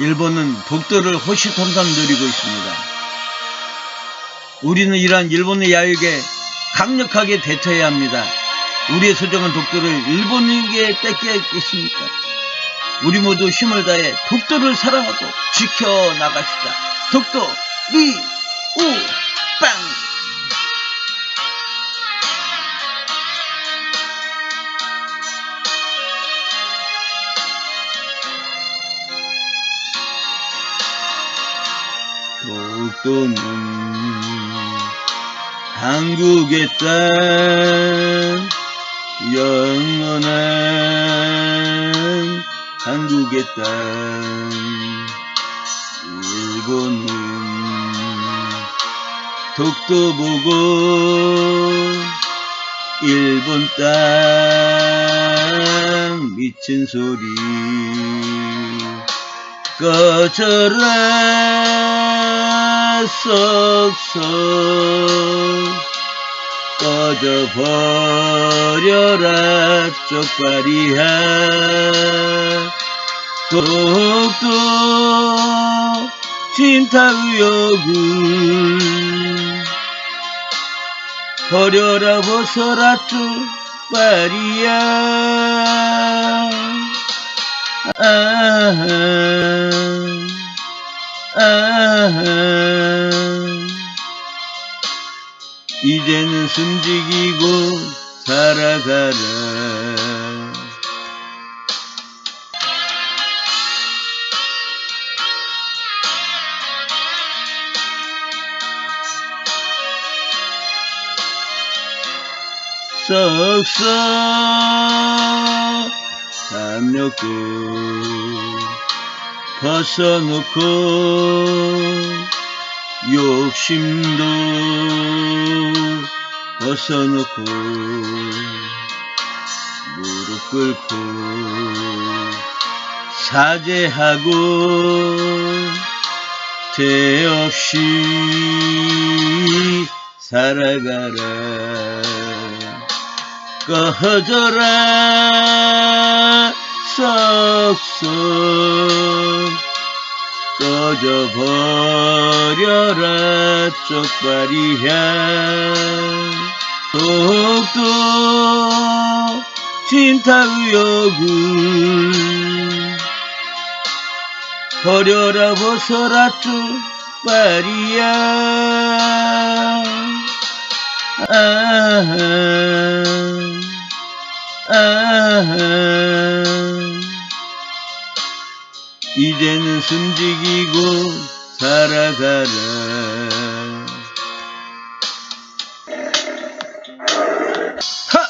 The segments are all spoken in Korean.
일본은 독도를 호시탐탐 노리고 있습니다. 우리는 이러한 일본의 야욕에 강력하게 대처해야 합니다. 우리의 소중한 독도를 일본에게 뺏기겠습니까? 우리 모두 힘을 다해 독도를 사랑하고 지켜나갑시다. 독도 리, 우, 빵! 독도는 한국의 땅 영원한 한국의 땅 일본은 독도 보고 일본 땅 미친 소리. 꺼져라 쏙쏙 꺼져버려라 쪽발이야. 독도 진타의욕을 버려라 벗어라 쪽발이야. 아하 아하 이제는 숨지기고 살아가라. 쏙쏙 담력도 벗어놓고 욕심도 벗어놓고 무릎 꿇고 사죄하고 죄 없이 살아가라. 꺼져라 쏙쏙 꺼져버려라 쪽발이야 독도 진 이제는 숨지기고 살아가라 하!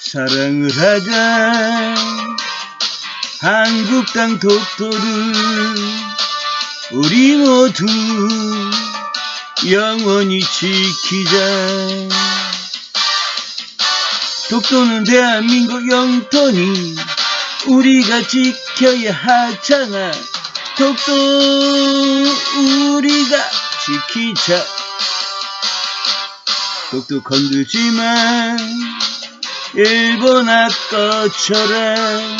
사랑을 하자 한국 땅 독도를 우리 모두 영원히 지키자. 독도는 대한민국 영토니 우리가 지켜야 하잖아. 독도 우리가 지키자. 독도 건들지만 일본 아까처럼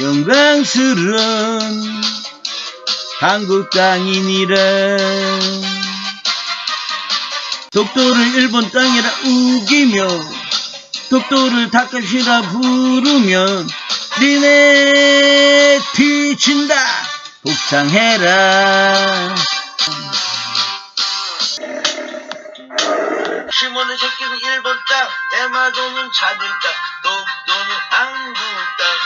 영광스러운 한국 땅이니라 독도를 일본 땅이라 우기며 독도를 닭가시라 부르면 니네 뒤진다 복창해라 심어는 새끼는 일본 땅, 대마도는 자들 땅, 독도는 한국 땅.